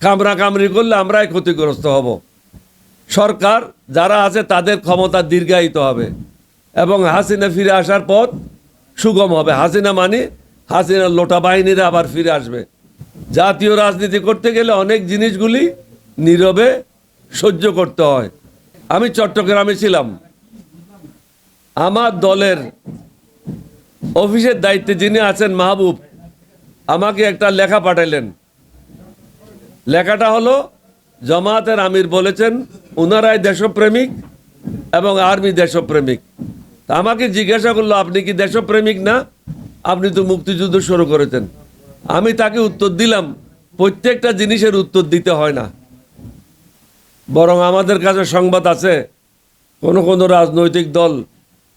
কামরা কামড়ি করলে আমরাই ক্ষতিগ্রস্ত হব। সরকার যারা আছে তাদের ক্ষমতা দীর্ঘায়িত হবে এবং হাসিনা ফিরে আসার পথ সুগম হবে। হাসিনা মানে হাসিনা লোটা বাহিনীরা আবার ফিরে আসবে। জাতীয় রাজনীতি করতে গেলে অনেক জিনিসগুলি নীরবে সহ্য করতে হয়। আমি চট্টগ্রামে ছিলাম। আমার দলের অফিসের দায়িত্বে যিনি আছেন মাহবুব, আমাকে একটা লেখা পাঠাইলেন লেখাটা হলো জামায়াতের আমির বলেছেন ওনারাই দেশপ্রেমিক এবং আর্মি দেশপ্রেমিক। তা আমাকে জিজ্ঞাসা করল, আপনি কি দেশপ্রেমিক না? আপনি তো মুক্তিযুদ্ধ শুরু করেছেন। আমি তাকে উত্তর দিলাম, প্রত্যেকটা জিনিসের উত্তর দিতে হয় না। বরং আমাদের কাছে সংবাদ আছে, কোনো কোনো রাজনৈতিক দল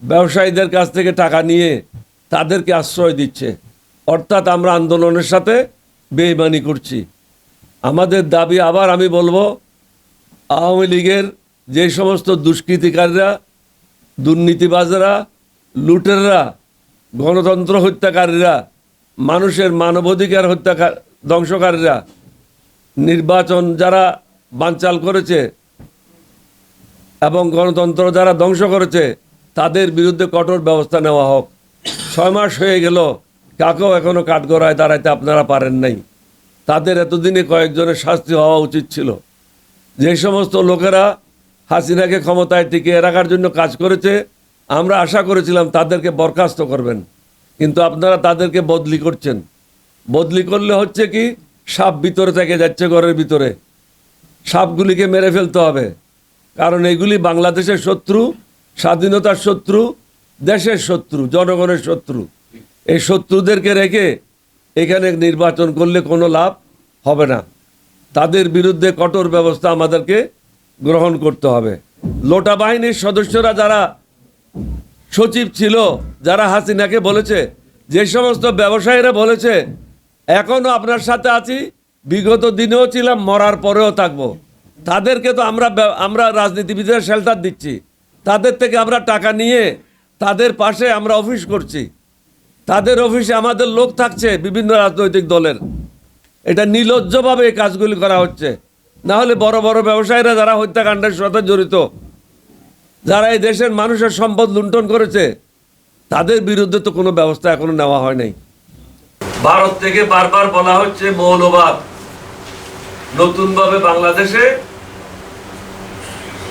ব্যবসায়ীদের কাছ থেকে টাকা নিয়ে তাদেরকে আশ্রয় দিচ্ছে। অর্থাৎ আমরা আন্দোলনের সাথে বেইমানি করছি। আমাদের দাবি আবার আমি বলব, আওয়ামী লীগের যে সমস্ত দুষ্কৃতিকারীরা, দুর্নীতিবাজরা, লুটেররা, গণতন্ত্র হত্যাকারীরা, মানুষের মানবাধিকার হত্যা ধ্বংসকারীরা, নির্বাচন যারা বানচাল করেছে এবং গণতন্ত্র যারা ধ্বংস করেছে, তাদের বিরুদ্ধে কঠোর ব্যবস্থা নেওয়া হোক। ছয় মাস হয়ে গেল, কাকেও এখনও কাঠগড়ায় দাঁড়াইতে আপনারা পারেন নাই। তাদের এতদিনে কয়েকজনের শাস্তি হওয়া উচিত ছিল। যে সমস্ত লোকেরা হাসিনাকে ক্ষমতায় টিকিয়ে রাখার জন্য কাজ করেছে, আমরা আশা করেছিলাম তাদেরকে বরখাস্ত করবেন। কিন্তু আপনারা তাদেরকে বদলি করছেন। বদলি করলে হচ্ছে কি, সাপ ভিতরে থেকে যাচ্ছে ঘরের ভিতরে। সাপগুলিকে মেরে ফেলতে হবে। কারণ এগুলি বাংলাদেশের শত্রু, স্বাধীনতার শত্রু, দেশের শত্রু, জনগণের শত্রু। এই শত্রুদেরকে রেখে এখানে নির্বাচন করলে কোনো লাভ হবে না। তাদের বিরুদ্ধে কঠোর ব্যবস্থা আমাদেরকে গ্রহণ করতে হবে। লোটা বাহিনীর সদস্যরা যারা সচিব ছিল, যারা হাসিনাকে বলেছে, যে সমস্ত ব্যবসায়ীরা বলেছে এখনও আপনার সাথে আছি, বিগত দিনেও ছিলাম, মরার পরেও থাকব। তাদেরকে তো আমরা আমরা রাজনীতিবিদের শেল্টার দিচ্ছি। তাদের থেকে আমরা টাকা নিয়ে তাদের পাশে আমরা অফিস করছি। তাদের অফিসে আমাদের লোক থাকছে বিভিন্ন রাজনৈতিক দলের। এটা নির্লজ্জভাবে এই কাজগুলি করা হচ্ছে। না হলে বড় বড় ব্যবসায়ীরা যারা হত্যাকাণ্ডের সাথে জড়িত, যারা এই দেশের মানুষের সম্পদ লুণ্ঠন করেছে, তাদের বিরুদ্ধে তো কোনো ব্যবস্থা এখনও নেওয়া হয় নাই। ভারত থেকে বারবার বলা হচ্ছে মৌলবাদ। নতুনভাবে বাংলাদেশে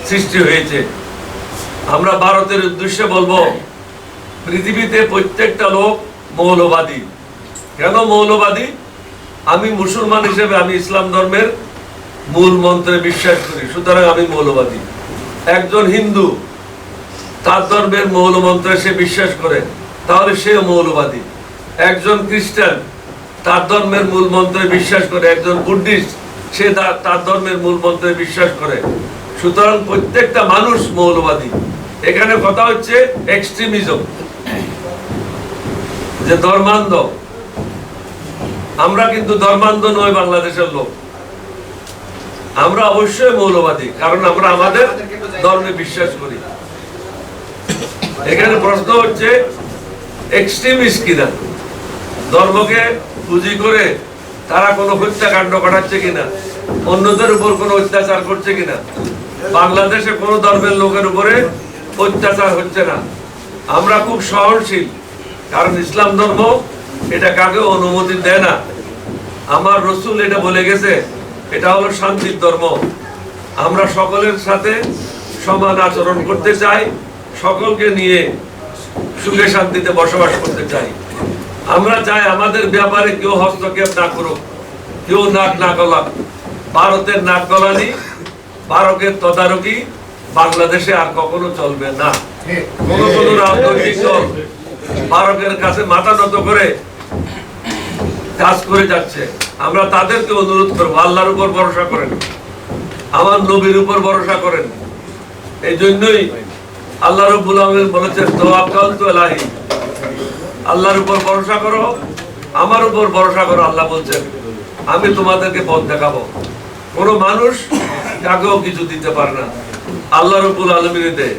সৃষ্টি হয়েছে। আমরা ভারতের উদ্দেশ্যে বলব পৃথিবীতে প্রত্যেকটা লোক মৌলবাদী। কেন মৌলবাদী? আমি মুসলমান হিসেবে আমি ইসলাম ধর্মের মূল মন্ত্রে বিশ্বাস করি, সুতরাং আমি মৌলবাদী। একজন হিন্দু, তার ধর্মের মৌল মন্ত্রে সে বিশ্বাস করে, তাহলে সেও মৌলবাদী। একজন খ্রিস্টান, তার ধর্মের মূল মন্ত্রে বিশ্বাস করে। একজন বুদ্ধিস্ট, সে তার- তার ধর্মের মূল মন্ত্রে বিশ্বাস করে। সুতরাং প্রত্যেকটা মানুষ মৌলবাদী। এখানে কথা হচ্ছে এক্সট্রিমিজম যে ধর্মান্ধ। আমরা কিন্তু ধর্মান্ধ নয় বাংলাদেশের লোক। আমরা অবশ্যই মৌলবাদী, কারণ আমরা আমাদের ধর্মে বিশ্বাস করি। এখানে প্রশ্ন হচ্ছে ধর্মকে পুঁজি করে তারা কোনো হত্যাকাণ্ড ঘটাচ্ছে কিনা? অন্যদের উপর কোনো অত্যাচার করছে কিনা? বাংলাদেশে কোনো ধর্মের লোকের উপরে অত্যাচার হচ্ছে না। আমরা খুব সহনশীল। কারণ ইসলাম ধর্ম এটা কাকে অনুমতি দেয় না। আমার রসুল এটা বলে গেছে, এটা হলো শান্তির ধর্ম। আমরা সকলের সাথে সমান আচরণ করতে চাই, সকলকে নিয়ে সুখে শান্তিতে বসবাস করতে চাই। আমরা চাই আমাদের ব্যাপারে কেউ হস্তক্ষেপ না করুক, কেউ নাক না গলাক। ভারতের নাক গলানি, ভারতের তদারকি বাংলাদেশে আর কখনো চলবে না। কোন কোন রাজনৈতিক দল ভারতের কাছে মাথা নত করে কাজ করে যাচ্ছে। আমরা তাদেরকে অনুরোধ করব, আল্লাহর উপর ভরসা করেন। আমার নবীর উপর ভরসা করেন। এই জন্যই আল্লাহ রব্বুল আলমিন বলেছেন তোয়াক্কাল তো এলাহি আল্লাহর উপর ভরসা করো, আমার উপর ভরসা করো, আল্লাহ বলছেন, আমি তোমাদেরকে পথ দেখাবো। কোনো মানুষ কাকেও কিছু দিতে পারে না। আল্লাহ রব্বুল আলমিনে দেয়